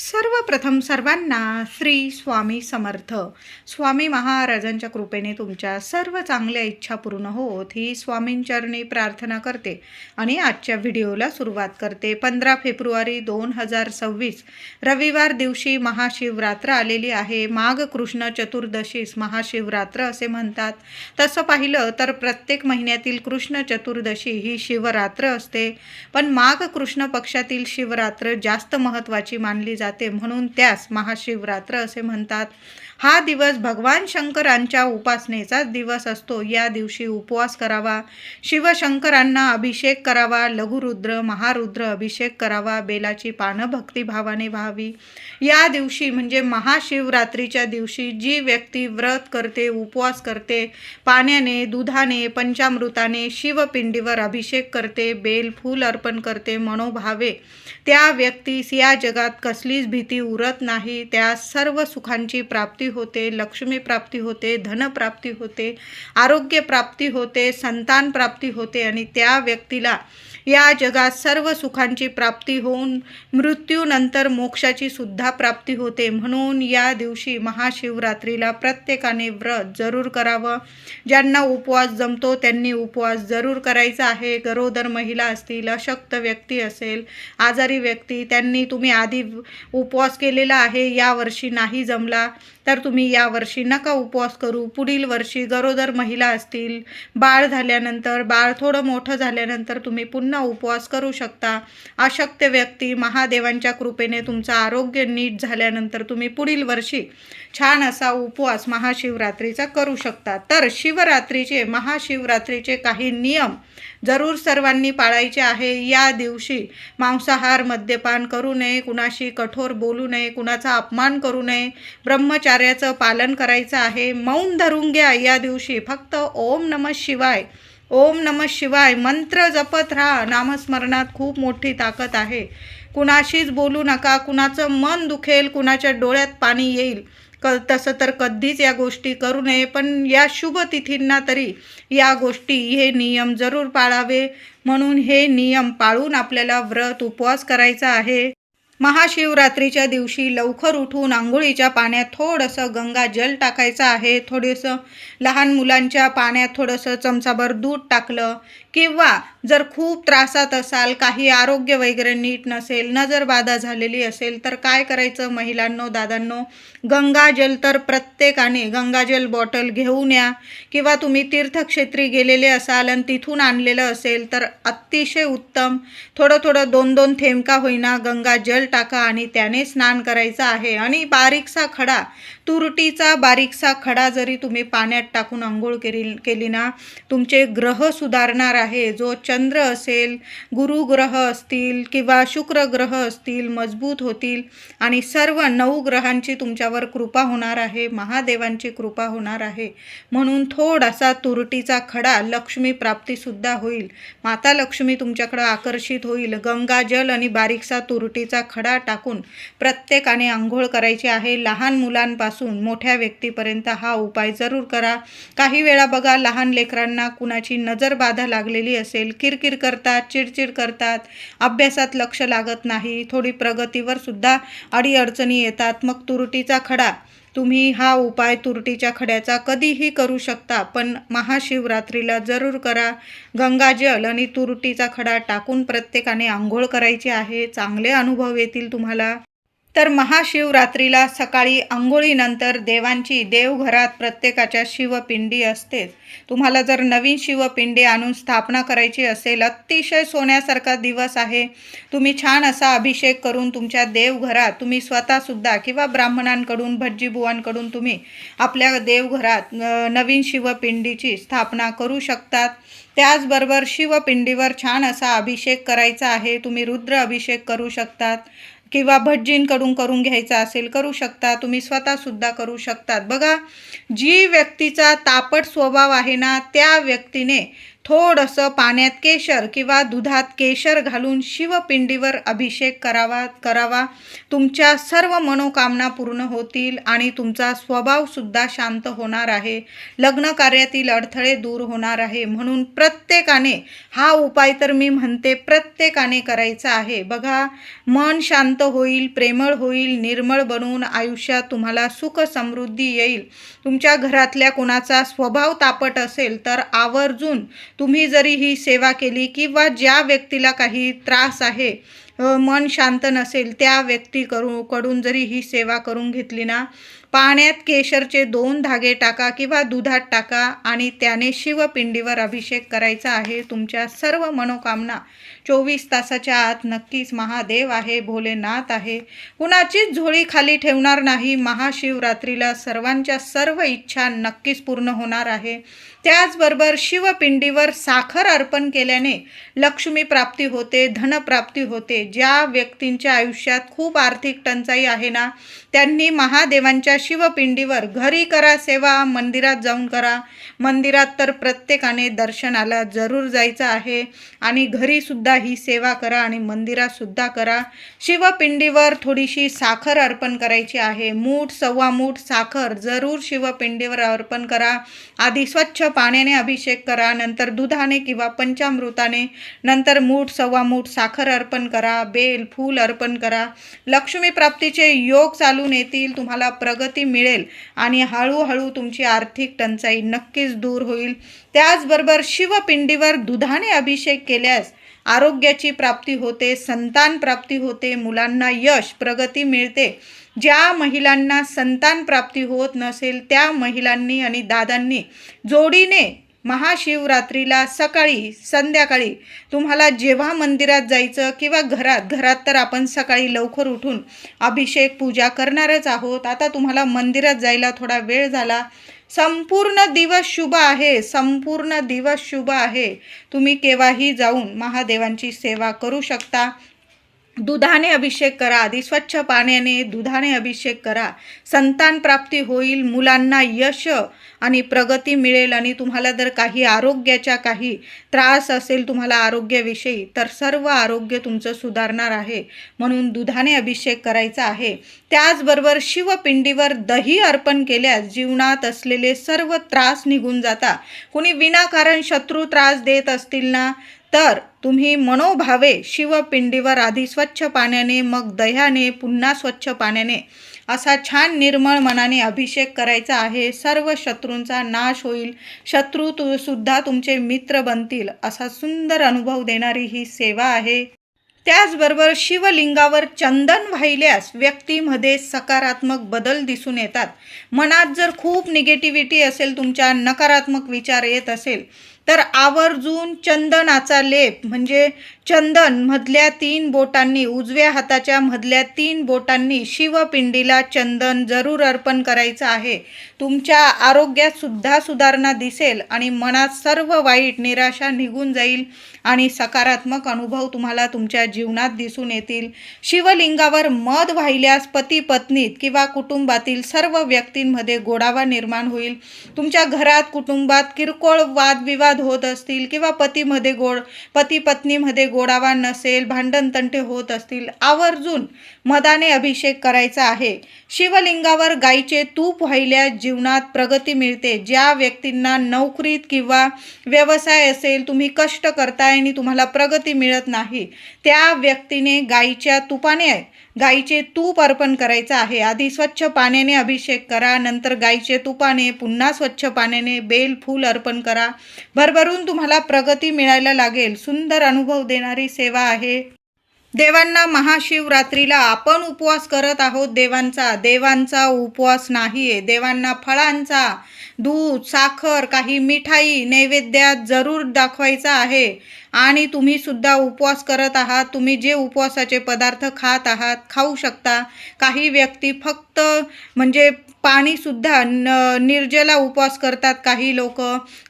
सर्वप्रथम सर्वांना श्री स्वामी समर्थ. स्वामी महाराजांच्या कृपेने तुमच्या सर्व चांगल्या इच्छा पूर्ण होत ही स्वामींचरणी प्रार्थना करते आणि आजच्या व्हिडिओला सुरुवात करते. पंधरा फेब्रुवारी दोन हजार सव्वीस रविवार दिवशी महाशिवरात्र आलेली आहे. माघ कृष्ण चतुर्दशीस महाशिवरात्र असे म्हणतात. तसं पाहिलं तर प्रत्येक महिन्यातील कृष्ण चतुर्दशी ही शिवरात्र असते. पण माघ कृष्ण पक्षातील शिवरात्र जास्त महत्त्वाची मानली जाते. म्हणून त्यास महाशिवरात्र असे म्हणतात. हा दिवस भगवान शंकरांच्या उपासनेचाच दिवस असतो. या दिवशी उपवास करावा शिवशंकरांना अभिषेक करावा लघुरुद्र महारुद्र अभिषेक करावा बेलाची पानं भक्तिभावाने व्हावी. या दिवशी म्हणजे महाशिवरात्रीच्या दिवशी जी व्यक्ती व्रत करते उपवास करते पाण्याने दुधाने पंचामृताने शिवपिंडीवर अभिषेक करते बेल फूल अर्पण करते मनोभावे त्या व्यक्तीस या जगात कसली कोणतीच भीती उरत नाही. त्या सर्व सुखांची प्राप्ती होते लक्ष्मी प्राप्ती होते धनप्राप्ती होते आरोग्य प्राप्ती होते संतान प्राप्ती होते आणि त्या व्यक्तीला या जगात सर्व सुखांची प्राप्ती होऊन मृत्यूनंतर मोक्षाची सुद्धा प्राप्ती होते. म्हणून या दिवशी महाशिवरात्रीला प्रत्येकाने व्रत जरूर करावं. ज्यांना उपवास जमतो त्यांनी उपवास जरूर करायचा आहे. गरोदर महिला असतील अशक्त व्यक्ती असेल आजारी व्यक्ती त्यांनी तुम्ही आधी उपवास केलेला आहे यावर्षी नाही जमला तर तुम्ही यावर्षी नका उपवास करू. पुढील वर्षी गरोदर महिला असतील बाळ झाल्यानंतर बाळ थोडं मोठं झाल्यानंतर तुम्ही पुन्हा उपवास करू शकता. अशक्त व्यक्ती महादेवांच्या कृपेने तुमचं आरोग्य नीट झाल्यानंतर तुम्ही पुढील वर्षी छान असा उपवास महाशिवरात्रीचा करू शकता. तर शिवरात्रीचे महाशिवरात्रीचे काही नियम जरूर सर्वांनी पाळायचे आहे. या दिवशी मांसाहार मद्यपान करू नये कुणाशी कठोर बोलू नये कुणाचा अपमान करू नये ब्रह्मचार्याचं पालन करायचं आहे. मौन धरून घ्या या दिवशी फक्त ओम नम शिवाय. ओम नम शिवाय. मंत्र जपत राहा. नामस्मरणात खूप मोठी ताकद आहे. कुणाशीच बोलू नका. कुणाचं मन दुखेल कुणाच्या डोळ्यात पाणी येईल. क तसं तर कधीच या गोष्टी करू नये पण या शुभ तिथींना तरी या गोष्टी हे नियम जरूर पाळावे. म्हणून हे नियम पाळून आपल्याला व्रत उपवास करायचा आहे. महाशिवरात्रीच्या दिवशी लवकर उठून आंघोळीच्या पाण्यात थोडंसं गंगा जल टाकायचं आहे. थोडंसं लहान मुलांच्या पाण्यात थोडंसं चमचाभर दूध टाकलं किंवा जर खूप त्रासात असाल काही आरोग्य वगैरे नीट नसेल नजरबाधा झालेली असेल तर काय करायचं महिलांनो दादांनो? गंगाजल तर प्रत्येकाने गंगाजल बॉटल घेऊन या. किंवा तुम्ही तीर्थक्षेत्री गेलेले असाल आणि तिथून आणलेलं असेल तर अतिशय उत्तम. थोडं थोडं दोन दोन थेंबका होईना गंगाजल टाका आणि त्याने स्नान करायचं आहे. आणि बारीकसा खडा तुरटीचा बारीकसा खडा जरी तुम्ही पाण्यात टाकून आंघोळ केली केली ना तुमचे ग्रह सुधारणार आहे. जो चंद्र असेल गुरु ग्रह असतील किंवा शुक्र ग्रह असतील मजबूत होतील आणि सर्व नऊ ग्रहांची तुमच्यावर कृपा होणार आहे महादेवांची कृपा होणार आहे. म्हणून थोडासा तुरटीचा खडा लक्ष्मी प्राप्तीसुद्धा होईल. माता लक्ष्मी तुमच्याकडं आकर्षित होईल. गंगाजल आणि बारीकसा तुरटीचा खडा खडा टाकून प्रत्येकाने आंघोळ करायची आहे. लहान मुलांपासून मोठ्या व्यक्तीपर्यंत हा उपाय जरूर करा. काही वेळा बघा लहान लेकरांना कुणाची नजर बाधा लागलेली असेल किरकिर करतात चिडचिड करतात अभ्यासात लक्ष लागत नाही थोडी प्रगतीवर सुद्धा अडीअडचणी येतात. मग तुरटीचा खडा तुम्ही हा उपाय तुरटीच्या खड्याचा कधीही करू शकता पण महाशिवरात्रीला जरूर करा. गंगाजल आणि तुरटीचा खडा टाकून प्रत्येकाने आंघोळ करायची आहे. चांगले अनुभव येतील तुम्हाला. तर महाशिवरात्रीला सकाळी आंघोळीनंतर देवांची देवघरात प्रत्येकाच्या शिवपिंडी असतेच. तुम्हाला जर नवीन शिवपिंडी आणून स्थापना करायची असेल अतिशय सोन्यासारखा दिवस आहे. तुम्ही छान असा अभिषेक करून तुमच्या देवघरात तुम्ही स्वतःसुद्धा किंवा ब्राह्मणांकडून भटजीबुवांकडून तुम्ही आपल्या देवघरात नवीन शिवपिंडीची स्थापना करू शकतात. त्याचबरोबर शिवपिंडीवर छान असा अभिषेक करायचा आहे. तुम्ही रुद्र अभिषेक करू शकतात. किंवा भटजींकडून करून घ्यायचा असेल करू शकता. तुम्ही स्वतःसुद्धा करू शकतात. बघा जी व्यक्तीचा तापट स्वभाव आहे ना त्या व्यक्तीने थोडंसं पाण्यात केशर किंवा दुधात केशर घालून शिवपिंडीवर अभिषेक करावा करावा. तुमच्या सर्व मनोकामना पूर्ण होतील आणि तुमचा स्वभावसुद्धा शांत होणार आहे. लग्न कार्यातील अडथळे दूर होणार आहे. म्हणून प्रत्येकाने हा उपाय तर मी म्हणते प्रत्येकाने करायचा आहे. बघा मन शांत होईल प्रेमळ होईल निर्मळ बनून आयुष्यात तुम्हाला सुख समृद्धी येईल. तुमच्या घरातल्या कोणाचा स्वभाव तापट असेल तर आवर्जून तुम्ही जरी ही सेवा केली किंवा ज्या व्यक्तीला काही त्रास आहे मन शांत नसेल त्या व्यक्ती करू कडून जरी ही सेवा करून घेतली ना पाण्यात केशरचे दोन धागे टाका किंवा दुधात टाका आणि त्याने शिवपिंडीवर अभिषेक करायचा आहे. तुमच्या सर्व मनोकामना चोवीस तासाच्या आत नक्कीच महादेव आहे भोलेनाथ आहे. कुणाचीच झोळी खाली ठेवणार नाही. महाशिवरात्रीला सर्वांच्या सर्व इच्छा नक्कीच पूर्ण होणार आहे. त्याचबरोबर शिवपिंडीवर साखर अर्पण केल्याने लक्ष्मी प्राप्ती होते धनप्राप्ती होते ज्या व्यक्तींच्या आयुष्यात खूप आर्थिक टंचाई आहे ना त्यांनी महादेवांच्या शिवपिंडीवर घरी करा सेवा मंदिरात जाऊन करा. मंदिरात तर प्रत्येकाने दर्शनाला जरूर जायचं आहे आणि घरीसुद्धा ही सेवा करा आणि मंदिरातसुद्धा करा. शिवपिंडीवर थोडीशी साखर अर्पण करायची आहे. मूठ सव्वा मूठ साखर जरूर शिवपिंडीवर अर्पण करा. आधी स्वच्छ पाण्याने अभिषेक करा नंतर दुधाने किंवा पंचामृताने नंतर मूठ सव्वा मूठ साखर अर्पण करा बेल फूल अर्पण करा. लक्ष्मी प्राप्तीचे योग चालून येतील तुम्हाला प्रगती मिळेल आणि हळूहळू तुमची आर्थिक टंचाई नक्कीच दूर होईल. त्याचबरोबर शिवपिंडीवर दुधाने अभिषेक केल्यास आरोग्याची प्राप्ती होते संतान प्राप्ती होते मुलांना यश प्रगती मिळते. ज्या महिलांना संतान प्राप्ती होत नसेल त्या महिलांनी आणि दादांनी जोडीने महाशिवरात्रीला सकाळी संध्याकाळी तुम्हाला जेव्हा मंदिरात जायचं किंवा घरात घरात तर आपण सकाळी लवकर उठून अभिषेक पूजा करणारच आहोत. आता तुम्हाला मंदिरात जायला थोडा वेळ झाला. संपूर्ण दिवस शुभ आहे संपूर्ण दिवस शुभ आहे. तुम्ही केव्हाही जाऊन महादेवांची सेवा करू शकता. दुधाने अभिषेक करा आधी स्वच्छ पाण्याने दुधाने अभिषेक करा. संतान प्राप्ती होईल मुलांना यश आणि प्रगती मिळेल आणि तुम्हाला जर काही आरोग्याच्या काही त्रास असेल तुम्हाला आरोग्याविषयी तर सर्व आरोग्य तुमचं सुधारणार आहे. म्हणून दुधाने अभिषेक करायचा आहे. त्याचबरोबर शिवपिंडीवर दही अर्पण केल्यास जीवनात असलेले सर्व त्रास निघून जाता. कुणी विनाकारण शत्रू त्रास देत असतील ना? तर तुम्ही मनोभावे शिवपिंडीवर आधी स्वच्छ पाण्याने मग दह्याने पुन्हा स्वच्छ पाण्याने असा छान निर्मळ मनाने अभिषेक करायचा आहे. सर्व शत्रूंचा नाश होईल. शत्रू तु सुद्धा तुमचे मित्र बनतील असा सुंदर अनुभव देणारी ही सेवा आहे. त्याचबरोबर शिवलिंगावर चंदन वाहिल्यास व्यक्तीमध्ये सकारात्मक बदल दिसून येतात. मनात जर खूप निगेटिव्हिटी असेल तुमच्या नकारात्मक विचार येत असेल तर आवर्जून चंदनाचा लेप म्हणजे चंदन मधल्या तीन बोटांनी उजव्या हाताच्या मधल्या तीन बोटांनी शिवपिंडीला चंदन जरूर अर्पण करायचं आहे. तुमच्या आरोग्यात सुद्धा सुधारणा दिसेल आणि मनात सर्व वाईट निराशा निघून जाईल आणि सकारात्मक अनुभव तुम्हाला तुमच्या जीवनात दिसून येतील. शिवलिंगावर मध वाहिल्यास पती पत्नीत किंवा कुटुंबातील सर्व व्यक्तींमध्ये गोडावा निर्माण होईल. तुमच्या घरात कुटुंबात किरकोळ वादविवाद होत असतील किंवा पतीमध्ये गोड पती पत्नीमध्ये गोडावा नसेल भांडण तंटे होत असतील आवर्जून मदाने अभिषेक करायचा आहे. शिवलिंगावर गाईचे तूप व्हायल्या जीवनात प्रगती मिळते. ज्या व्यक्तींना नोकरीत किंवा व्यवसाय असेल तुम्ही कष्ट करताय आणि तुम्हाला प्रगती मिळत नाही त्या व्यक्तीने गाईच्या तुपाने गाईचे तूप अर्पण करायचं आहे. आधी स्वच्छ पाण्याने अभिषेक करा नंतर गाईचे तुपाने पुन्हा स्वच्छ पाण्याने बेल फूल अर्पण करा. भरभरून तुम्हाला प्रगती मिळायला लागेल. सुंदर अनुभव देणारी सेवा आहे. देवांना महाशिवरात्रीला आपण उपवास करत आहोत देवांचा. देवांचा उपवास नाही आहे देवांना फळांचा दूध साखर काही मिठाई नैवेद्यात जरूर दाखवायचा आहे. आणि तुम्ही सुद्धा उपवास करत आहात. तुम्ही जे उपवासाचे पदार्थ खात आहात खाऊ शकता. काही व्यक्ती फक्त म्हणजे पाणीसुद्धा न निर्जला उपवास करतात काही लोक.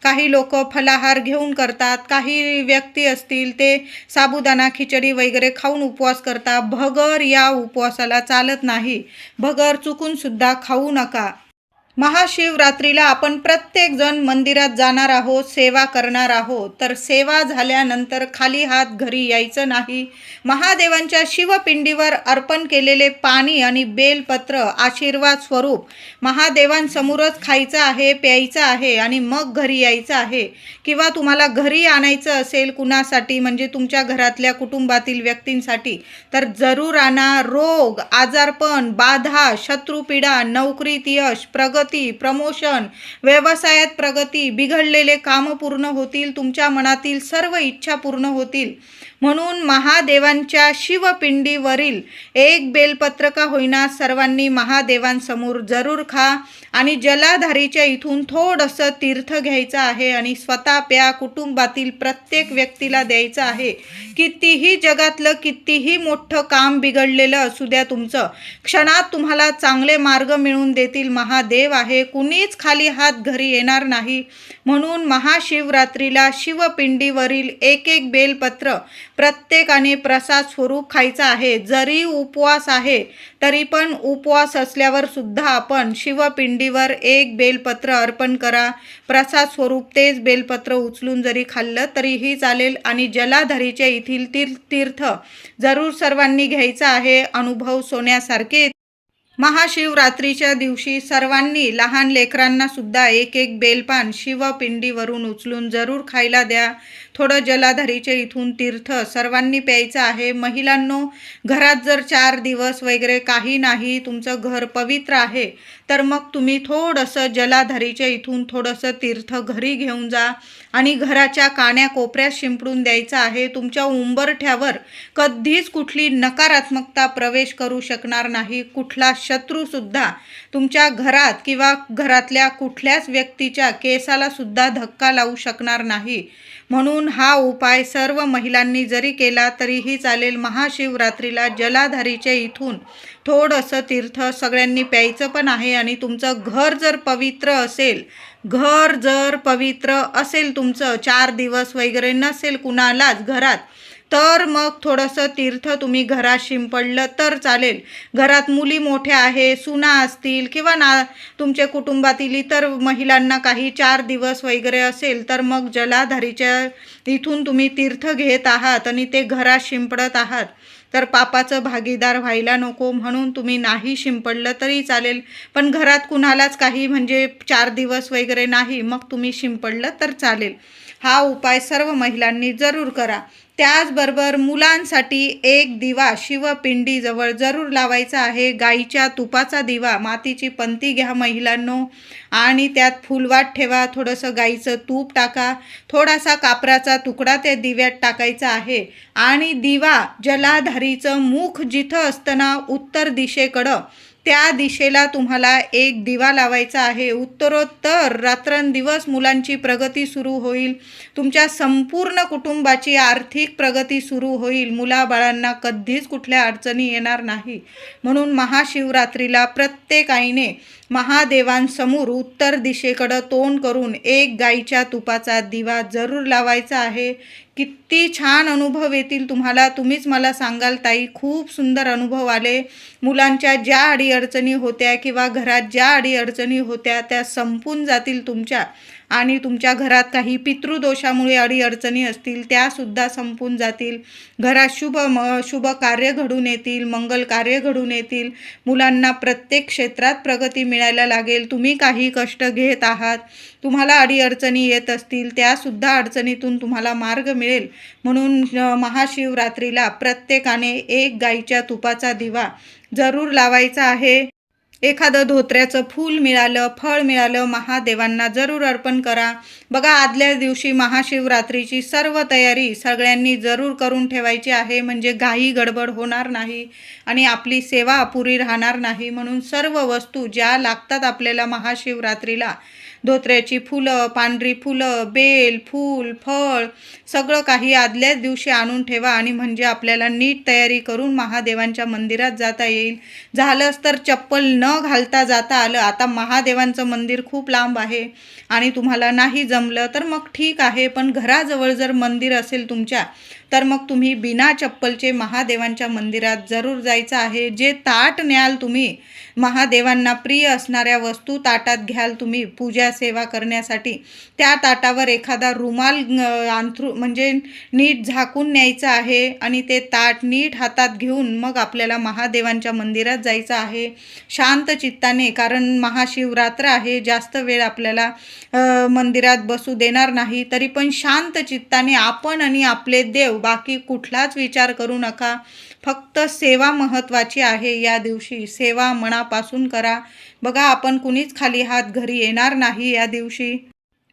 काही लोक फलाहार घेऊन करतात. काही व्यक्ती असतील ते साबुदाणा खिचडी वगैरे खाऊन उपवास करतात. भगर या उपवासाला चालत नाही. भगर चुकूनसुद्धा खाऊ नका. महाशिवरात्रीला आपण प्रत्येकजण मंदिरात जाणार आहोत सेवा करणार आहोत. तर सेवा झाल्यानंतर खाली हात घरी यायचं नाही. महादेवांच्या शिवपिंडीवर अर्पण केलेले पाणी आणि बेलपत्र आशीर्वाद स्वरूप महादेवांसमोरच खायचं आहे प्यायचं आहे आणि मग घरी यायचं आहे. किंवा तुम्हाला घरी आणायचं असेल कुणासाठी म्हणजे तुमच्या घरातल्या कुटुंबातील व्यक्तींसाठी तर जरूर आणा. रोग आजारपण बाधा शत्रुपीडा नोकरीत यश प्रगत प्रमोशन व्यवसायात प्रगती बिघडलेले कामं पूर्ण होतील तुमच्या मनातील सर्व इच्छा पूर्ण होतील. म्हणून महादेवांच्या शिवपिंडीवरील एक बेलपत्र का होईना सर्वांनी महादेवांसमोर जरूर खा आणि जलाधारीच्या इथून थोडंसं तीर्थ घ्यायचं आहे आणि स्वतः प्या कुटुंबातील प्रत्येक व्यक्तीला द्यायचं आहे. कितीही जगातलं कितीही मोठं काम बिघडलेलं असू द्या तुमचं क्षणात तुम्हाला चांगले मार्ग मिळून देतील. महादेव आहे कुणीच खाली हात घरी येणार नाही. म्हणून महाशिवरात्रीला शिवपिंडीवरील एक एक बेलपत्र प्रत्येकाने प्रसाद स्वरूप खायचा आहे जरी उपवास आहे तरी पण उपवास असल्यावर सुद्धा आपण शिवपिंडीवर एक बेलपत्र अर्पण करा. प्रसाद स्वरूप तेच बेलपत्र उचलून जरी खाल्लं तरीही चालेल आणि जलाधरीचे येथील तीर्थ तीर्थ जरूर सर्वांनी घ्यायचा आहे. अनुभव सोन्यासारखे. महाशिवरात्रीच्या दिवशी सर्वांनी लहान लेकरांना सुद्धा एक एक बेलपान शिवपिंडीवरून उचलून जरूर खायला द्या. थोडं जलाधारीचे इथून तीर्थ सर्वांनी प्यायचं आहे. महिलांनो घरात जर चार दिवस वगैरे काही नाही तुमचं घर पवित्र आहे तर मग तुम्ही थोडंसं जलाधारीच्या इथून थोडंसं तीर्थ घरी घेऊन जा आणि घराच्या काण्या कोपऱ्यात शिंपडून द्यायचं आहे. तुमच्या उंबरठ्यावर कधीच कुठली नकारात्मकता प्रवेश करू शकणार नाही. कुठला शत्रूसुद्धा तुमच्या घरात किंवा घरातल्या कुठल्याच व्यक्तीच्या केसाला सुद्धा धक्का लावू शकणार नाही. म्हणून हा उपाय सर्व महिलांनी जरी केला तरीही चालेल. महाशिवरात्रीला जलाधारीचे इथून थोडंसं तीर्थ सगळ्यांनी प्यायचं पण आहे आणि तुमचं घर जर पवित्र असेल घर जर पवित्र असेल तुमचं चार दिवस वगैरे नसेल कुणालाच घरात तर मग थोडंसं तीर्थ तुम्ही घरात शिंपडलं तर चालेल. घरात मुली मोठ्या आहे सुना असतील किंवा ना तुमच्या कुटुंबातील इतर महिलांना काही चार दिवस वगैरे असेल तर मग जलाधारीच्या इथून तुम्ही तीर्थ घेत आहात आणि ते घरात शिंपडत आहात. तर पापाचं भागीदार व्हायला नको म्हणून तुम्ही नाही शिंपडलं तरी चालेल. पण घरात कुणालाच काही म्हणजे चार दिवस वगैरे नाही मग तुम्ही शिंपडलं तर चालेल. हा उपाय सर्व महिलांनी जरूर करा. त्याचबरोबर मुलांसाठी एक दिवा शिवपिंडीजवळ जरूर लावायचा आहे. गाईच्या तुपाचा दिवा मातीची पंती घ्या महिलांनो. आणि त्यात फुलवाट ठेवा थोडंसं गाईचं तूप टाका. थोडासा कापराचा तुकडा त्या दिव्यात टाकायचा आहे. आणि दिवा जलाधारीचं मुख जिथं असताना उत्तर दिशेकडं. त्या दिशेला तुम्हाला एक दिवा लावायचा आहे. उत्तरोत्तर रात्रंदिवस मुलांची प्रगती सुरू होईल. तुमच्या संपूर्ण कुटुंबाची आर्थिक प्रगती सुरू होईल. मुलाबाळांना कधीच कुठल्या अडचणी येणार नाही. म्हणून महाशिवरात्रीला प्रत्येक आईने महादेवांसमोर उत्तर दिशेकडं तोंड करून एक गाईच्या तुपाचा दिवा जरूर लावायचा आहे. किती छान अनुभव येतील तुम्हाला. तुम्हीच मला सांगाल ताई खूप सुंदर अनुभव आले. मुलांच्या ज्या अडीअडचणी होत्या किंवा घरात ज्या अडीअडचणी होत्या त्या संपून जातील तुमच्या. आणि तुमच्या घरात काही पितृदोषामुळे अडीअडचणी असतील त्यासुद्धा संपून जातील. घरात शुभ म शुभ कार्य घडून येतील मंगल कार्य घडून येतील. मुलांना प्रत्येक क्षेत्रात प्रगती मिळायला लागेल. तुम्ही काही कष्ट घेत आहात. तुम्हाला अडीअडचणी येत असतील त्यासुद्धा अडचणीतून तुम्हाला मार्ग मिळेल. म्हणून महाशिवरात्रीला प्रत्येकाने एक गाईच्या तुपाचा दिवा जरूर लावायचा आहे. एखादं धोत्र्याचं फूल मिळालं फळ मिळालं महादेवांना जरूर अर्पण करा. बघा आदल्या दिवशी महाशिवरात्रीची सर्व तयारी सगळ्यांनी जरूर करून ठेवायची आहे म्हणजे घाई गडबड होणार नाही आणि आपली सेवा अपुरी राहणार नाही म्हणून सर्व वस्तू ज्या लागतात आपल्याला महाशिवरात्रीला धोत्र्याची फुलं पांढरी फुलं बेल फूल फळ सगळं काही आदल्याच दिवशी आणून ठेवा आणि म्हणजे आपल्याला नीट तयारी करून महादेवांच्या मंदिरात जाता येईल. झालंच तर चप्पल न घालता जाता आलं. आता महादेवांचं मंदिर खूप लांब आहे आणि तुम्हाला नाही जमलं तर मग ठीक आहे पण घराजवळ जर मंदिर असेल तुमच्या तर मग तुम्ही बिना चप्पलचे महादेवांच्या मंदिरात जरूर जायचं आहे. जे ताट न्याल तुम्ही महादेवांना प्रिय असणाऱ्या वस्तू ताटात घ्याल तुम्ही. पूजा सेवा करण्यासाठी. त्या ताटावर एखादा रुमाल अंथरू म्हणजे नीट झाकून न्यायचं आहे आणि ते ताट नीट हातात घेऊन मग आपल्याला महादेवांच्या मंदिरात जायचं आहे. शांत चित्ताने कारण महाशिवरात्र आहे जास्त वेळ आपल्याला मंदिरात बसू देणार नाही. तरी पण शांत चित्ताने आपण आणि आपले देव बाकी कुठलाच विचार करू नका. फक्त सेवा महत्त्वाची आहे या दिवशी. सेवा मनापासून करा. बघा आपण कुणीच खाली हात घरी येणार नाही या दिवशी.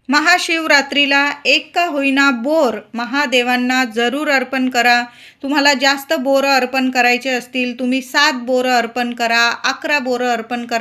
महाशिवरात्रीला एक का होईना बोर. महादेवांना जरूर अर्पण करा. तुम्हाला जास्त बोरं अर्पण करायचे असतील तुम्ही सात बोरं अर्पण करा अकरा बोरं अर्पण करा.